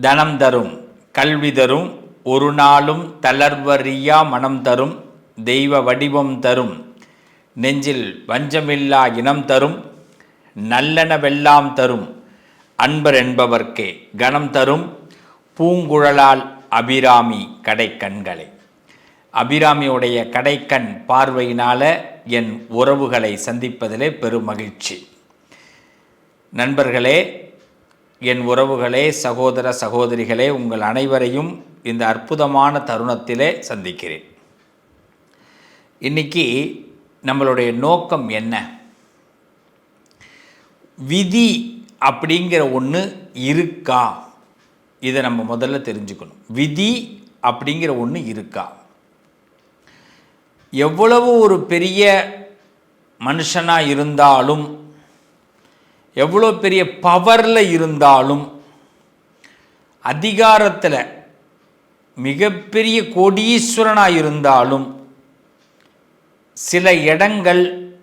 தனம் தரும் கல்வி தரும் ஒரு நாளும் தளர்வறியா மனம் தரும் தெய்வ வடிவம் தரும். நெஞ்சில் வஞ்சமில்லா இனம் தரும் நல்லனவெல்லாம் தரும். அன்பர் என்பவர்க்கே கணம் தரும் பூங்குழலால் அபிராமி கடைக்கண்களை. அபிராமியுடைய கடைக்கண் பார்வையினால என் உறவுகளை சந்திப்பதிலே பெரும் மகிழ்ச்சி. நண்பர்களே என் உறவுகளே சகோதர சகோதரிகளே உங்கள் அனைவரையும் இந்த அற்புதமான தருணத்திலே சந்திக்கிறேன். இன்னைக்கு நம்மளுடைய நோக்கம் என்ன? விதி அப்படிங்கிற ஒன்று இருக்கா? இதை நம்ம முதல்ல தெரிஞ்சுக்கணும். விதி அப்படிங்கிற ஒன்று இருக்கா? எவ்வளவு ஒரு பெரிய மனுஷனாக இருந்தாலும் எவ்வளோ பெரிய பவரில் இருந்தாலும் அதிகாரத்தில் மிகப்பெரிய கோடீஸ்வரனாக இருந்தாலும் சில இடங்கள்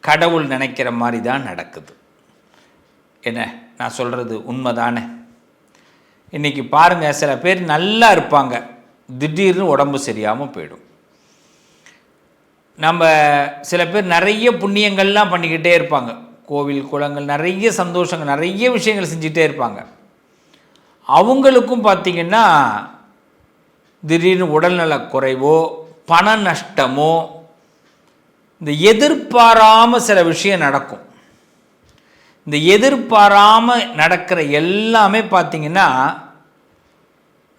கடவுள் நினைக்கிற மாதிரி தான் நடக்குது. என்ன? நான் சொல்கிறது உண்மைதானே? இன்றைக்கி பாருங்கள் சில பேர் நல்லா இருப்பாங்க. திடீர்னு உடம்பு சரியாமல் போயிடும். நம்ம சில பேர் நிறைய புண்ணியங்கள்லாம் பண்ணிக்கிட்டே இருப்பாங்க. கோவில் குளங்கள் நிறைய சந்தோஷங்கள் நிறைய விஷயங்கள் செஞ்சிட்டே இருப்பாங்க. அவங்களுக்கும் பார்த்திங்கன்னா திடீர்னு உடல்நலக் குறைவோ பண நஷ்டமோ இந்த எதிர்பாராமல் சில விஷயம் நடக்கும். இந்த எதிர்பாராமல் நடக்கிற எல்லாமே பார்த்திங்கன்னா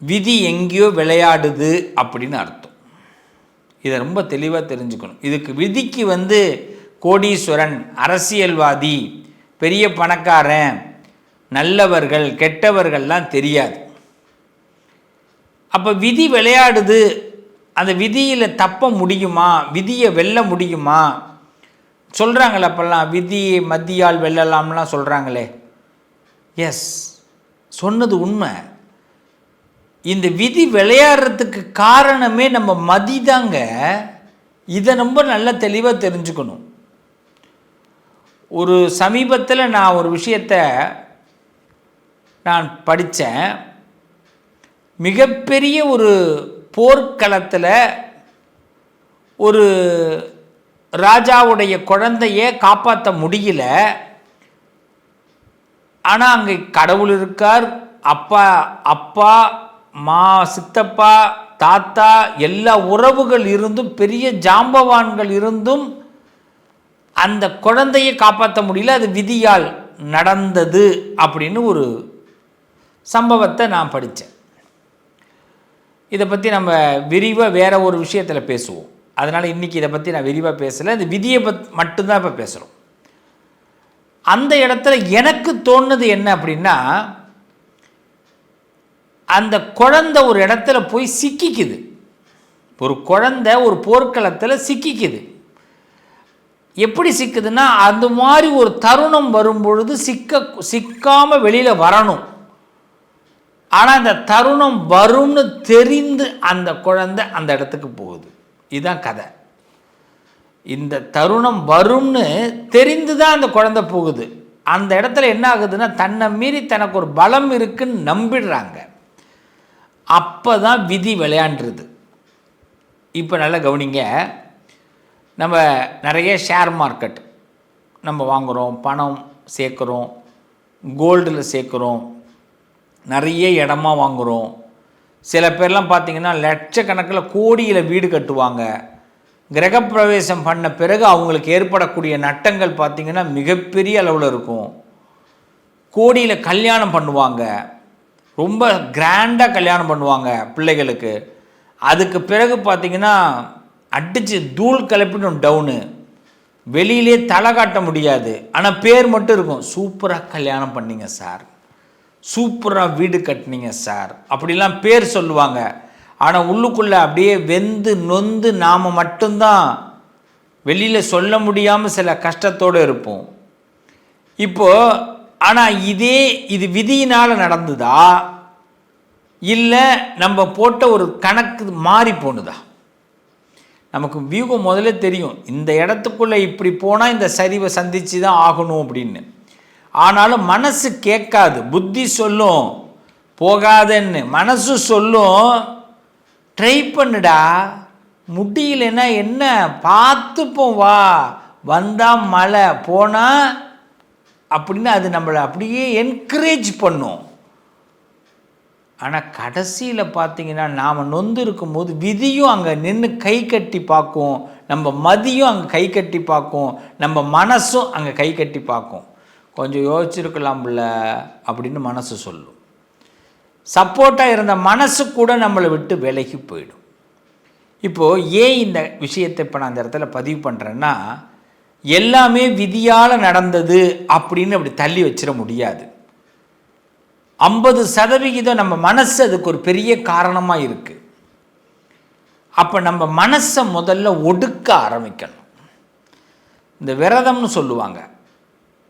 விதி எங்கேயோ விளையாடுது அப்படின்னு அர்த்தம். இதை ரொம்ப தெளிவாக தெரிஞ்சுக்கணும். இதுக்கு விதிக்கு வந்து கோடீஸ்வரன் அரசியல்வாதி பெரிய பணக்காரன் நல்லவர்கள் கெட்டவர்கள்லாம் தெரியாது. அப்போ விதி விளையாடுது. அந்த விதியில் தப்ப முடியுமா? விதியை வெல்ல முடியுமா? சொல்கிறாங்களே அப்போல்லாம் விதி மத்தியால் வெல்லலாம்லாம் சொல்கிறாங்களே எஸ் சொன்னது உண்மை. இந்த விதி விளையாடுறதுக்கு காரணமே நம்ம மதி தாங்க. இதை ரொம்ப நல்ல தெளிவாக தெரிஞ்சுக்கணும். ஒரு சமீபத்தில் நான் ஒரு விஷயத்தை நான் படித்தேன் மிகப்பெரிய ஒரு போர்க்களத்தில் ஒரு ராஜாவுடைய குழந்தையை காப்பாற்ற முடியல. ஆனால் அங்கே கடவுள் இருக்கார். அப்பா அப்பா மா சித்தப்பா தாத்தா எல்லா உறவுகள் இருந்தும் பெரிய ஜாம்பவான்கள் இருந்தும் அந்த குழந்தையை காப்பாற்ற முடியல அது விதியால் நடந்தது அப்படின்னு ஒரு சம்பவத்தை நான் படித்தேன். இதை பற்றி நம்ம விரிவாக வேற ஒரு விஷயத்தில் பேசுவோம். அதனால் இன்றைக்கி இதை பற்றி நான் விரிவாக பேசலை. இந்த விதியை பத் மட்டும்தான் இப்போ பேசுகிறோம் அந்த இடத்துல எனக்கு தோணுது என்ன அப்படின்னா அந்த குழந்தை ஒரு இடத்துல போய் சிக்கிக்குது. ஒரு குழந்தை ஒரு போர்க்களத்தில் சிக்கிக்குது. எப்படி சிக்குதுன்னா அந்த மாதிரி ஒரு தருணம் வரும்பொழுது சிக்க சிக்காமல் வெளியில் வரணும். ஆனால் அந்த தருணம் வரும்னு தெரிந்து அந்த குழந்தை அந்த இடத்துக்கு போகுது. இதுதான் கதை. இந்த தருணம் வரும்னு தெரிந்து தான் அந்த குழந்தை போகுது. அந்த இடத்துல என்ன ஆகுதுன்னா தன்னை மீறி தனக்கு ஒரு பலம் இருக்குன்னு நம்பிடுறாங்க. அப்போ தான் விதி விளையாண்டுருது. இப்போ நல்லா கவனிங்க. நம்ம நிறைய ஷேர் மார்க்கெட் நம்ம வாங்குகிறோம் பணம் சேர்க்குறோம் கோல்டில் சேர்க்குறோம் நிறைய இடமா வாங்குகிறோம் சில பேர்லாம் பார்த்திங்கன்னா லட்சக்கணக்கில் கோடியில் வீடு கட்டுவாங்க. கிரகப்பிரவேசம் பண்ண பிறகு அவங்களுக்கு ஏற்படக்கூடிய நட்டங்கள் பார்த்திங்கன்னா மிகப்பெரிய அளவில் இருக்கும். கோடியில் கல்யாணம் பண்ணுவாங்க. ரொம்ப கிராண்டாக கல்யாணம் பண்ணுவாங்க பிள்ளைகளுக்கு. அதுக்கு பிறகு பார்த்திங்கன்னா அடித்து தூள் கிளப்பிடும் டவுனு. வெளியிலே தலை காட்ட முடியாது. ஆனால் பேர் மட்டும் இருக்கும். சூப்பராக கல்யாணம் பண்ணிங்க சார். சூப்பராக வீடு கட்டினீங்க சார். அப்படிலாம் பேர் சொல்லுவாங்க. ஆனால் உள்ளுக்குள்ளே அப்படியே வெந்து நொந்து நாம் மட்டும்தான் வெளியில் சொல்ல முடியாமல் சில கஷ்டத்தோடு இருப்போம். இப்போது ஆனால் இதே இது விதியினால் நடந்ததா? இல்லை நம்ம போட்ட ஒரு கணக்கு மாறி போணுதா? நமக்கு வியூகம் முதல்ல தெரியும். இந்த இடத்துக்குள்ளே இப்படி போனால் இந்த சரிவை சந்தித்து தான் ஆகணும் அப்படின்னு. ஆனாலும் மனசு கேட்காது. புத்தி சொல்லும். போகாதன்னு. மனசு சொல்லும். ட்ரை பண்ணுடா. முடியலன்னா என்ன? பார்த்துப்போம் வா. வந்தால் மழை போனால் அப்படின்னு அது நம்மளை அப்படியே என்கரேஜ் பண்ணும். ஆனால் கடைசியில் பார்த்தீங்கன்னா நாம் நொந்து இருக்கும்போது விதியும் அங்கே நின்று கை கட்டி பார்க்கும். நம்ம மதியும் அங்கே கை கட்டி பார்க்கும். நம்ம மனசும் அங்கே கை கட்டி பார்க்கும். கொஞ்சம் யோசிச்சிருக்கலாம்ல அப்படின்னு மனசு சொல்லும். சப்போர்ட்டாக இருந்த மனசு கூட நம்மளை விட்டு விலகி போயிடும். இப்போது ஏன் இந்த விஷயத்தை இப்போ நான் அந்த இடத்துல பதிவு பண்ணுறேன்னா எல்லாமே விதியால் நடந்தது அப்படின்னு அப்படி தள்ளி வச்சிட முடியாது. ஐம்பது சதவிகிதம் நம்ம மனசு அதுக்கு ஒரு பெரிய காரணமாக இருக்குது அப்போ நம்ம மனசை முதல்ல ஒடுக்க ஆரம்பிக்கணும். இந்த விரதம்னு சொல்லுவாங்க.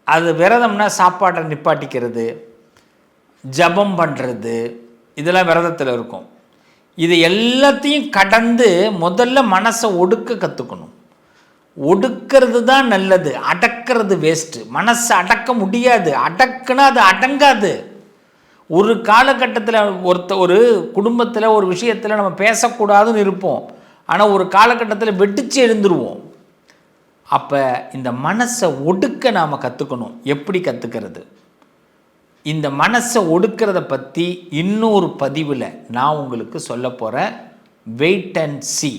அது விரதம்னா சாப்பாட்டை நிப்பாட்டிக்கிறது ஜபம் பண்ணுறது இதெல்லாம் விரதத்தில் இருக்கும். இது எல்லாத்தையும் கடந்து முதல்ல மனசை ஒடுக்க கற்றுக்கணும் ஒடுக்கிறது தான் நல்லது அடக்கிறது வேஸ்ட்டு மனசை அடக்க முடியாது அடக்குனா அது அடங்காது. ஒரு காலகட்டத்தில் ஒருத்த ஒரு குடும்பத்தில் ஒரு விஷயத்தில் நம்ம பேசக்கூடாதுன்னு இருப்போம். ஆனால் ஒரு காலகட்டத்தில் வெட்டிச்சு எழுந்துருவோம். அப்போ இந்த மனசை ஒடுக்க நாம் கற்றுக்கணும் எப்படி கற்றுக்கிறது இந்த மனசை ஒடுக்கிறத பற்றி இன்னொரு பதிவில் நான் உங்களுக்கு சொல்ல போகிற வெயிட் அண்ட் சி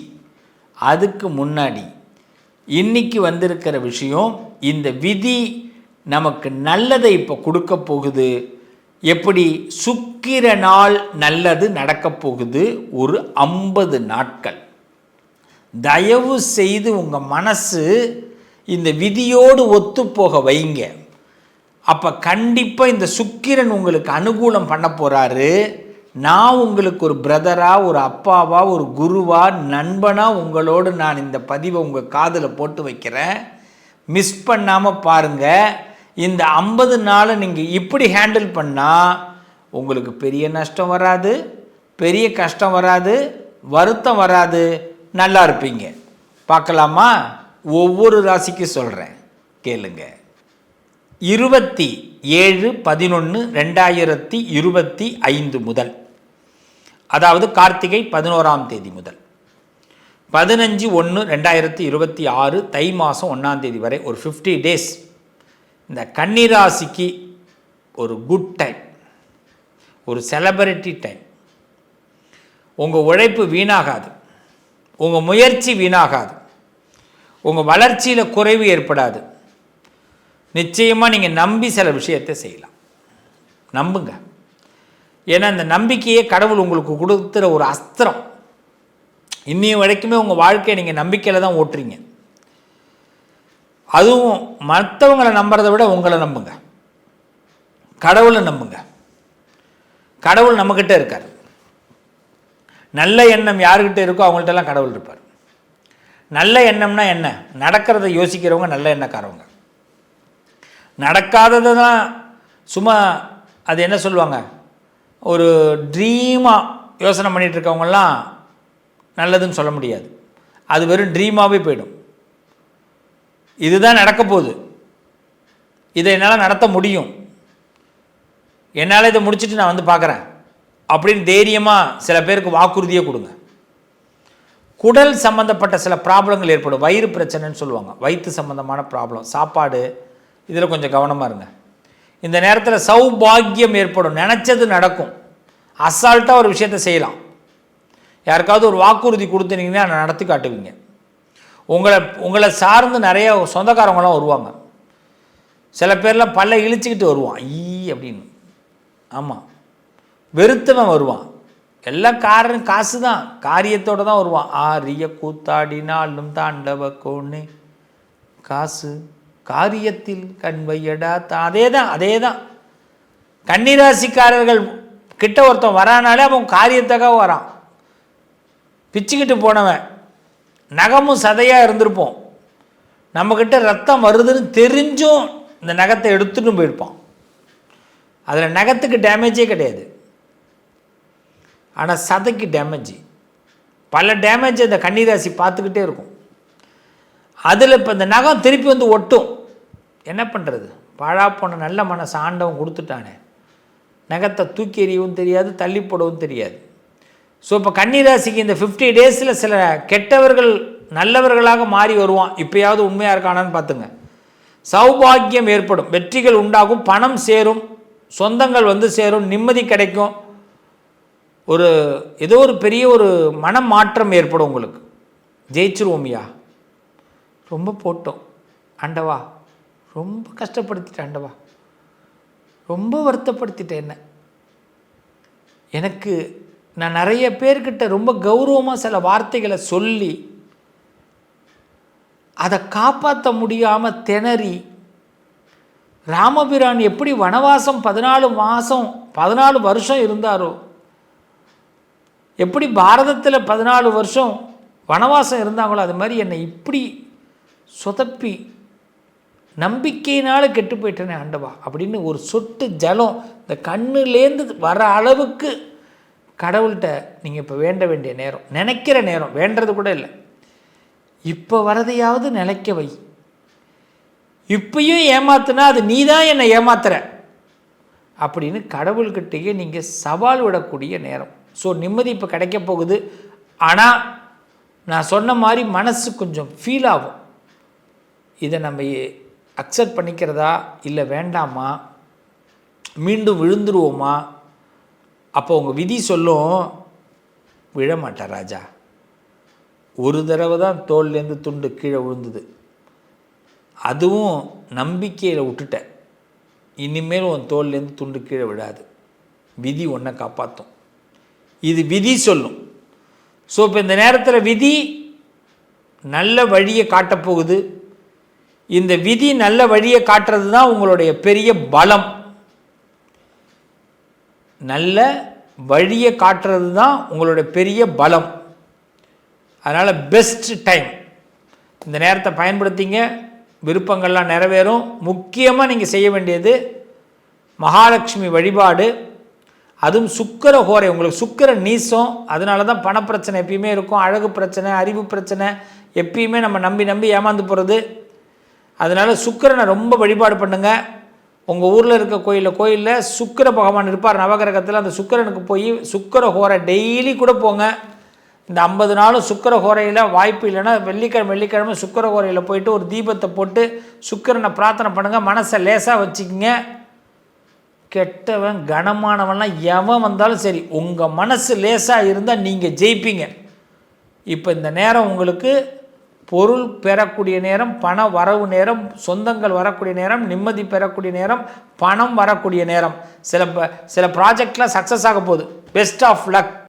அதுக்கு முன்னாடி இன்னைக்கு வந்திருக்கிற விஷயம் இந்த விதி நமக்கு நல்லதை இப்போ கொடுக்க போகுது. எப்படி சுக்கிர நாள் நல்லது நடக்கப் போகுது? ஒரு ஐம்பது நாட்கள். தயவு செய்து உங்கள் மனசு இந்த விதியோடு ஒத்துப்போக வைங்க. அப்போ கண்டிப்பாக இந்த சுக்கிரன் உங்களுக்கு அனுகூலம் பண்ண போகிறாரு நான் உங்களுக்கு ஒரு பிரதரா ஒரு அப்பாவா ஒரு குருவா நண்பனா உங்களோடு நான் இந்த பதிவை உங்கள் காதில் போட்டு வைக்கிறேன். மிஸ் பண்ணாமல் பாருங்கள் இந்த ஐம்பது நாளை நீங்கள் இப்படி ஹேண்டில் பண்ணால் உங்களுக்கு பெரிய நஷ்டம் வராது பெரிய கஷ்டம் வராது வருத்தம் வராது நல்லா இருப்பீங்க. பார்க்கலாமா? ஒவ்வொரு ராசிக்கு சொல்கிறேன் கேளுங்க. இருபத்தி ஏழு பதினொன்று ரெண்டாயிரத்தி இருபத்தி ஐந்து முதல். அதாவது கார்த்திகை பதினோராம் தேதி முதல். பதினஞ்சு ஒன்று ரெண்டாயிரத்தி இருபத்தி ஆறு தை மாதம் ஒன்றாம் தேதி வரை ஒரு ஃபிஃப்டி டேஸ் இந்த கன்னிராசிக்கு ஒரு குட் டைம் ஒரு செலப்ரிட்டி டைம் உங்கள் உழைப்பு வீணாகாது உங்கள் முயற்சி வீணாகாது உங்கள் வளர்ச்சியில் குறைவு ஏற்படாது. நிச்சயமாக நீங்கள் நம்பி சில விஷயத்தை செய்யலாம். நம்புங்க. ஏன்னா இந்த நம்பிக்கையே கடவுள் உங்களுக்கு கொடுத்துற ஒரு அஸ்திரம். இன்னைய வரைக்குமே உங்கள் வாழ்க்கையை நீங்கள் நம்பிக்கையில் தான் ஓட்டுறீங்க. அதுவும் மற்றவங்களை நம்புறதை விட உங்களை நம்புங்க. கடவுளை நம்புங்க. கடவுள் நம்மக்கிட்ட இருக்கார். நல்ல எண்ணம் யாருக்கிட்ட இருக்கோ அவங்கள்ட்டெல்லாம் கடவுள் இருப்பார். நல்ல எண்ணம்னா என்ன? நடக்கிறத யோசிக்கிறவங்க நல்ல எண்ணக்காரவங்க. நடக்காததை தான் சும்மா அது என்ன சொல்லுவாங்க? ஒரு ட்ரீமாக யோசனை பண்ணிகிட்டு இருக்கவங்கெல்லாம் நல்லதுன்னு சொல்ல முடியாது. அது வெறும் ட்ரீமாகவே போயிடும். இதுதான் நடக்க போகுது. இதை என்னால் நடத்த முடியும். என்னால் இதை முடிச்சுட்டு நான் வந்து பார்க்குறேன். அப்படின்னு தைரியமாக சில பேருக்கு வாக்குறுதியே கொடுங்க. குடல் சம்மந்தப்பட்ட சில ப்ராப்ளங்கள் ஏற்படும். வயிறு பிரச்சனைன்னு சொல்லுவாங்க. வயிற்று சம்மந்தமான ப்ராப்ளம். சாப்பாடு இதில் கொஞ்சம் கவனமாக இருங்க. இந்த நேரத்தில் சௌபாகியம் ஏற்படும். நினச்சது நடக்கும். அசால்ட்டாக ஒரு விஷயத்தை செய்யலாம். யாருக்காவது ஒரு வாக்குறுதி கொடுத்துனீங்கன்னா நடத்தி காட்டுவீங்க. உங்களை உங்களை சார்ந்து நிறைய சொந்தக்காரவங்களாம் வருவாங்க. சில பேர்லாம் பல்ல இழிச்சிக்கிட்டு வருவான். ஈ அப்படின்னு. ஆமாம் வெறுத்தவன் வருவான். எல்லாம் காரணம் காசு தான் காரியத்தோடு தான் வருவான். ஆரிய கூத்தாடினாலும் தாண்டவ கோணே. காசு. காரியத்தில் கண்வையடா தான் அதே தான் அதே தான் கன்னிராசிக்காரர்கள் கிட்ட ஒருத்தன் வரானாலே அவன் காரியத்தக்காக வரான். பிச்சுக்கிட்டு போனவன். நகமும் சதையாக இருந்திருப்போம். நம்மக்கிட்ட ரத்தம் வருதுன்னு தெரிஞ்சும் இந்த நகத்தை எடுத்துகிட்டு போயிருப்பான். அதில் நகத்துக்கு டேமேஜே கிடையாது. ஆனால் சதைக்கு டேமேஜ் பல டேமேஜ் இந்த கன்னிராசி பார்த்துக்கிட்டே இருக்கும். அதில் இப்போ இந்த நகம் திருப்பி வந்து ஒட்டும். என்ன பண்ணுறது பாழா போன நல்ல மனசு ஆண்டவன் கொடுத்துட்டானே. நகத்தை தூக்கி எறியவும் தெரியாது தள்ளி போடவும் தெரியாது. ஸோ இப்போ கன்னிராசிக்கு இந்த ஃபிஃப்டி டேஸில் சில கெட்டவர்கள் நல்லவர்களாக மாறி வருவான். இப்போயாவது உண்மையாக இருக்கானான்னு பார்த்துங்க சௌபாகியம் ஏற்படும். வெற்றிகள் உண்டாகும். பணம் சேரும். சொந்தங்கள் வந்து சேரும். நிம்மதி கிடைக்கும். ஒரு ஏதோ ஒரு பெரிய ஒரு மன மாற்றம் ஏற்படும் உங்களுக்கு. ஜெயிச்சிருவோம்யா ரொம்ப போட்டோம். ஆண்டவா ரொம்ப கஷ்டப்படுத்திட்டேன் ஆண்டவா. ரொம்ப வருத்தப்படுத்திட்டேன் என்ன. எனக்கு நான் நிறைய பேர்கிட்ட ரொம்ப கௌரவமாக சில வார்த்தைகளை சொல்லி அதை காப்பாற்ற முடியாமல் திணறி ராமபிரான் எப்படி வனவாசம் பதினாலு மாதம் பதினாலு வருஷம் இருந்தாரோ எப்படி பாரதத்தில் பதினாலு வருஷம் வனவாசம் இருந்தாங்களோ அது மாதிரி என்னை இப்படி சொதப்பி நம்பிக்கையினால் கெட்டு போயிட்டேனே ஆண்டவா அப்படின்னு ஒரு சொட்டு ஜலம் இந்த கண்ணுலேருந்து வர அளவுக்கு கடவுள்கிட்ட நீங்கள் இப்போ வேண்ட வேண்டிய நேரம் நினைக்கிற நேரம் வேண்டது கூட இல்லை. இப்போ வரதையாவது நிலைக்க வை. இப்பயும் ஏமாத்துனா அது நீ தான் என்னை ஏமாத்துற. அப்படின்னு கடவுள்கிட்டயே நீங்கள் சவால் விடக்கூடிய நேரம். ஸோ நிம்மதி இப்போ கிடைக்க போகுது. ஆனால் நான் சொன்ன மாதிரி மனசு கொஞ்சம் ஃபீல் ஆகும். இதை நம்ம அக்செப்ட் பண்ணிக்கிறதா? இல்லை வேண்டாமா? மீண்டும் விழுந்துருவோமா? அப்போ உங்கள் விதி சொல்லும் விழமாட்டார் ராஜா. ஒரு தடவை தான் தோல்லேருந்து துண்டு கீழே விழுந்தது. அதுவும் நம்பிக்கையில் விட்டுட்டேன். இனிமேல் உன் தோல்லேருந்து துண்டு கீழே விழாது. விதி ஒன்றை காப்பாற்றும் இது விதி சொல்லும். ஸோ இப்போ இந்த நேரத்தில் விதி நல்ல வழியை காட்டப்போகுது. இந்த விதி நல்ல வழியை காட்டுறது தான் உங்களுடைய பெரிய பலம். நல்ல வழியை காட்டுறது தான் உங்களுடைய பெரிய பலம். அதனால் பெஸ்ட் டைம் இந்த நேரத்தை பயன்படுத்திங்க. விருப்பங்கள்லாம் நிறைவேறும். முக்கியமாக நீங்கள் செய்ய வேண்டியது மகாலட்சுமி வழிபாடு. அதுவும் சுக்கர ஹோரை உங்களுக்கு சுக்கர நீசம். அதனால தான் பணப்பிரச்சனை எப்பயுமே இருக்கும். அழகு பிரச்சனை அறிவு பிரச்சனை எப்பயுமே நம்ம நம்பி நம்பி ஏமாந்து போகிறது அதனால் சுக்கரனை ரொம்ப வழிபாடு பண்ணுங்கள் உங்கள் ஊரில் இருக்க கோயிலில் கோயிலில் சுக்கர பகவான் இருப்பார். நவகிரகத்தில் அந்த சுக்கரனுக்கு போய் சுக்கர ஹோரை டெய்லி கூட போங்க. இந்த ஐம்பது நாளும் சுக்கர ஹோரையில் வாய்ப்பு இல்லைன்னா வெள்ளிக்கிழமை வெள்ளிக்கிழமை சுக்கர ஹோரையில் போயிட்டு ஒரு தீபத்தை போட்டு சுக்கரனை பிரார்த்தனை பண்ணுங்கள் மனசை லேசாக வச்சுக்கிங்க. கெட்டவன் கனமானவன்லாம் எவன் வந்தாலும் சரி உங்கள் மனசு லேசாக இருந்தால் நீங்கள் ஜெயிப்பீங்க. இப்போ இந்த நேரம் உங்களுக்கு பொருள் பெறக்கூடிய நேரம் பண வரவு நேரம் சொந்தங்கள் வரக்கூடிய நேரம் நிம்மதி பெறக்கூடிய நேரம் பணம் வரக்கூடிய நேரம். சில ப- சில ப்ராஜெக்ட்லாம் சக்ஸஸ் ஆக போகுது. Best of luck